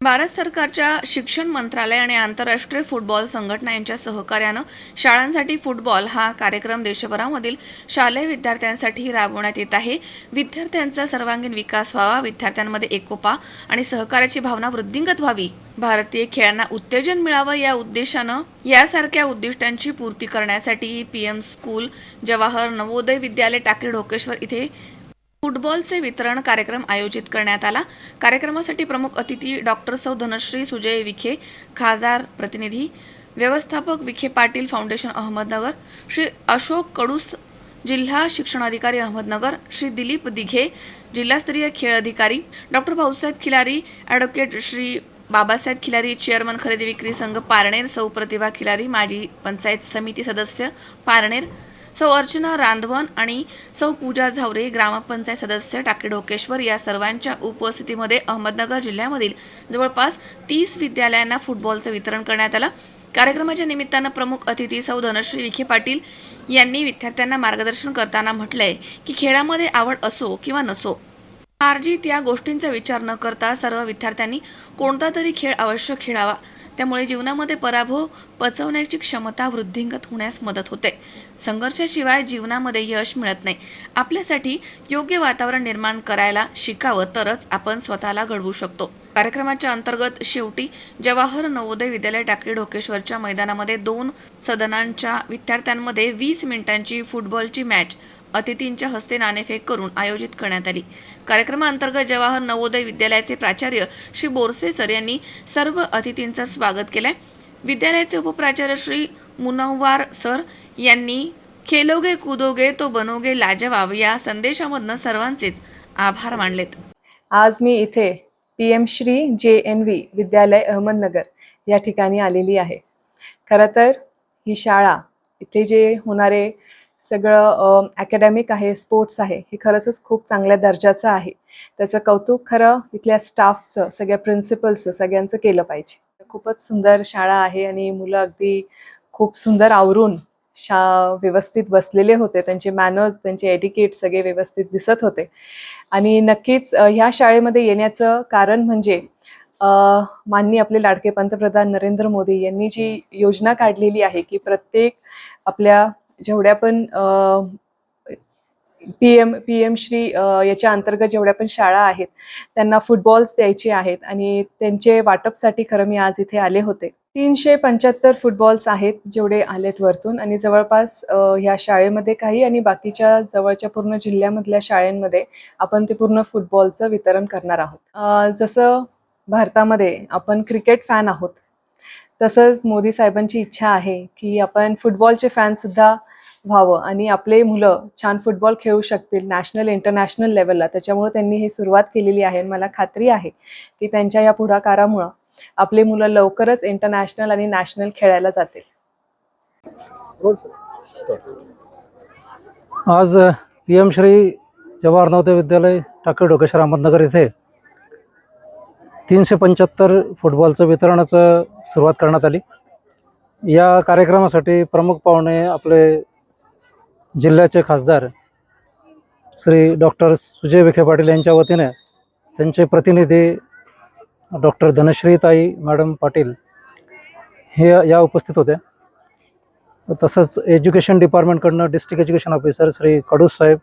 भारत सरकारच्या शिक्षण मंत्रालय आणि आंतरराष्ट्रीय फुटबॉल संघटना यांच्या सहकार्यानं शाळांसाठी फुटबॉल हा कार्यक्रम देशभरामधील शालेय विद्यार्थ्यांसाठी राबवण्यात येत आहे. विद्यार्थ्यांचा सर्वांगीण विकास व्हावा विद्यार्थ्यांमध्ये एकोपा आणि सहकार्याची भावना वृद्धिंगत व्हावी. भारतीय खेळांना उत्तेजन मिळावं या उद्देशानं यासारख्या उद्दिष्टांची पूर्ती करण्यासाठी पीएम स्कूल जवाहर नवोदय विद्यालय टाकळी ढोकेश्वर इथे फुटबॉलचे वितरण कार्यक्रम आयोजित करण्यात आला. कार्यक्रमासाठी प्रमुख अतिथी डॉक्टर सौ धनश्री सुजय विखे खासदार प्रतिनिधी व्यवस्थापक विखे पाटील फाउंडेशन अहमदनगर श्री अशोक कडूस जिल्हा शिक्षणाधिकारी अहमदनगर श्री दिलीप दिघे जिल्हास्तरीय खेळ अधिकारी doctor Bhausaheb Khilari advocate Shri Babasaheb Khilari chairman खरेदी विक्री संघ पारनेर सौ प्रतिभा खिलारी माजी पंचायत समिती सदस्य पारनेर सौ अर्चना रांधवन आणि सौ पूजा झावरे ग्रामपंचायत सदस्य टाके ढोकेश्वर या सर्वांच्या उपस्थितीमध्ये अहमदनगर जिल्ह्यामधील जवळपास तीस विद्यालयांना फुटबॉलचं वितरण करण्यात आलं. कार्यक्रमाच्या निमित्तानं प्रमुख अतिथी सौ धनश्री विखे पाटील यांनी विद्यार्थ्यांना मार्गदर्शन करताना म्हटलंय की खेळामध्ये आवड असो किंवा नसो आर्जित या गोष्टींचा विचार न करता सर्व विद्यार्थ्यांनी कोणता तरी खेळ अवश्य खेळावा. त्यामुळे जीवनामध्ये पराभव पचवण्याची क्षमता वृद्धिंगत होण्यास मदत होते. संघर्षाशिवाय जीवनामध्ये यश मिळत नाही. आपल्यासाठी योग्य वातावरण निर्माण करायला शिकावं तरच आपण स्वतःला घडवू शकतो. कार्यक्रमाच्या अंतर्गत शेवटी जवाहर नवोदय विद्यालय टाकळी ढोकेश्वरच्या मैदानामध्ये दोन सदनांच्या विद्यार्थ्यांमध्ये वीस मिनिटांची फुटबॉलची मॅच अतिथींच्या हस्ते नाणेफेक करून आयोजित करण्यात आली. कार्यक्रमाअंतर्गत जवाहर नवोदय विद्यालयाचे प्राचार्य श्री बोरसे सर यांनी सर्व अतिथींचं स्वागत केलंय. विद्यालयाचे उपप्राचार्य श्री मुनव्वार सर यांनी खेलोगे कुदोगे तो बनोगे लाजवाब या संदेशामधनं सर्वांचेच आभार मानलेत. आज मी इथे पी एम श्री जे एन व्ही विद्यालय अहमदनगर या ठिकाणी आलेली आहे. खरं तर ही शाळा इथे जे होणारे सगळं अकॅडमिक आहे स्पोर्ट्स आहे हे खरंच खूप चांगल्या दर्जाचं आहे. त्याचं कौतुक खरं इथल्या स्टाफचं सगळ्या प्रिन्सिपल्सचं सगळ्यांचं केलं पाहिजे. खूपच सुंदर शाळा आहे आणि मुलं अगदी खूप सुंदर आवरून शा व्यवस्थित बसलेले होते. त्यांचे मॅनर्स त्यांचे एटिकेट सगळे व्यवस्थित दिसत होते. आणि नक्कीच ह्या शाळेमध्ये येण्याचं कारण म्हणजे माननीय आपले लाडके पंतप्रधान नरेंद्र मोदी यांनी जी योजना काढलेली आहे की प्रत्येक आपल्या जेवढ्या पण P M P M Shri याच्या अंतर्गत जेवढ्या पण शाळा आहेत त्यांना फुटबॉल्स द्यायचे आहेत आणि त्यांचे वाटपसाठी खरं मी आज इथे आले होते. तीनशे पंच्याहत्तर फुटबॉल्स आहेत जेवढे आलेत वरतून आणि जवळपास ह्या शाळेमध्ये काही आणि बाकीच्या जवळच्या पूर्ण जिल्ह्यामधल्या शाळेमध्ये आपण ते पूर्ण फुटबॉलचं वितरण करणार आहोत. जसं भारतामध्ये आपण क्रिकेट फॅन आहोत तसंच मोदी साहेबांची इच्छा आहे की आपण फुटबॉलचे फॅनसुद्धा व्हावं आणि आपले मुलं छान फुटबॉल खेळू शकतील नॅशनल इंटरनॅशनल लेवलला त्याच्यामुळे त्यांनी ही सुरुवात केलेली आहे आणि मला खात्री आहे की त्यांच्या या पुढाकारामुळं आपले मुलं लवकरच इंटरनॅशनल आणि नॅशनल खेळायला जातील. आज पी एम श्री जवाहर नवोदय विद्यालय टाकळी ढोकेश्वर अहमदनगर इथे तीनशे पंच्याहत्तर फुटबॉलचं वितरणाचं सुरुवात करण्यात आली. या कार्यक्रमासाठी प्रमुख पाहुणे आपले जिल्ह्याचे खासदार श्री डॉक्टर सुजय विखे पाटील यांच्या वतीने त्यांचे प्रतिनिधी डॉक्टर धनश्रीताई मॅडम पाटील हे या उपस्थित होते. तसंच education डिपार्टमेंटकडनं district education officer Shri Kadus साहेब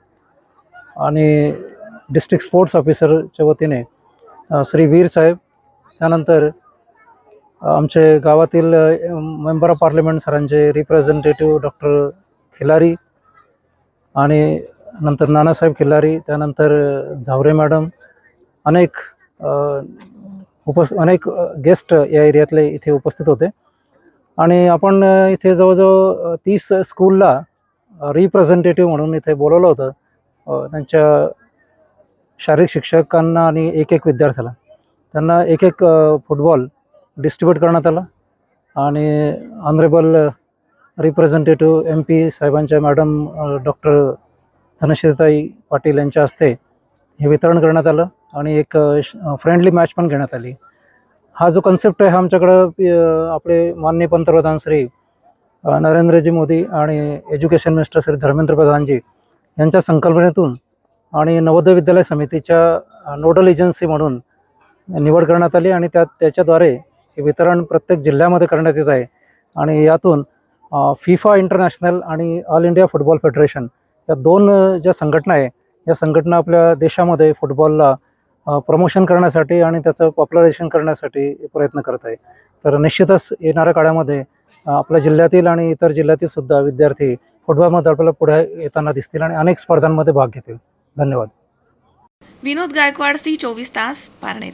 आणि डिस्ट्रिक्ट स्पोर्ट्स ऑफिसरच्या वतीने श्री वीर साहेब त्यानंतर आमचे गावातील मेंबर ऑफ पार्लमेंट सरांचे रिप्रेझेंटेटिव्ह डॉक्टर खिलारी आणि नंतर नानासाहेब खिल्लारी त्यानंतर झावरे मॅडम अनेक उपस् अनेक गेस्ट या एरियातले इथे उपस्थित होते. आणि आपण इथे जवळजवळ तीस स्कूलला रिप्रेझेंटेटिव्ह म्हणून इथे बोलवलं होतं. त्यांच्या शारीरिक शिक्षकांना आणि एक एक विद्यार्थ्याला. त्यांना एक एक फुटबॉल डिस्ट्रीब्यूट करण्यात आला. आणि ऑनरेबल रिप्रेझेंटेटिव्ह एम पी साहेबांच्या मॅडम डॉक्टर धनश्रीताई पाटील यांच्या हस्ते हे वितरण करण्यात आलं. आणि एक फ्रेंडली मॅच पण घेण्यात आली. हा जो कन्सेप्ट आहे हा आमच्याकडं आपले माननीय पंतप्रधान श्री नरेंद्रजी मोदी आणि एज्युकेशन मिनिस्टर श्री धर्मेंद्र प्रधानजी यांच्या संकल्पनेतून आणि नवोदय विद्यालय समितीच्या नोडल एजन्सी म्हणून निवड करण्यात आली आणि त्यात त्याच्याद्वारे हे वितरण प्रत्येक जिल्ह्यामध्ये करण्यात येत आहे. आणि यातून फिफा इंटरनॅशनल आणि ऑल इंडिया फुटबॉल फेडरेशन या दोन ज्या संघटना आहे या संघटना आपल्या देशामध्ये फुटबॉलला प्रमोशन करण्यासाठी आणि त्याचं पॉप्युलरायझेशन करण्यासाठी प्रयत्न करत आहे. तर निश्चितच येणाऱ्या काळामध्ये आपल्या जिल्ह्यातील आणि इतर जिल्ह्यातील सुद्धा विद्यार्थी फुटबॉलमध्ये आपल्याला पुढे येताना दिसतील आणि अनेक स्पर्धांमध्ये भाग घेतील. धन्यवाद. विनोद गायकवाड सी चोवीस तास पारनेर.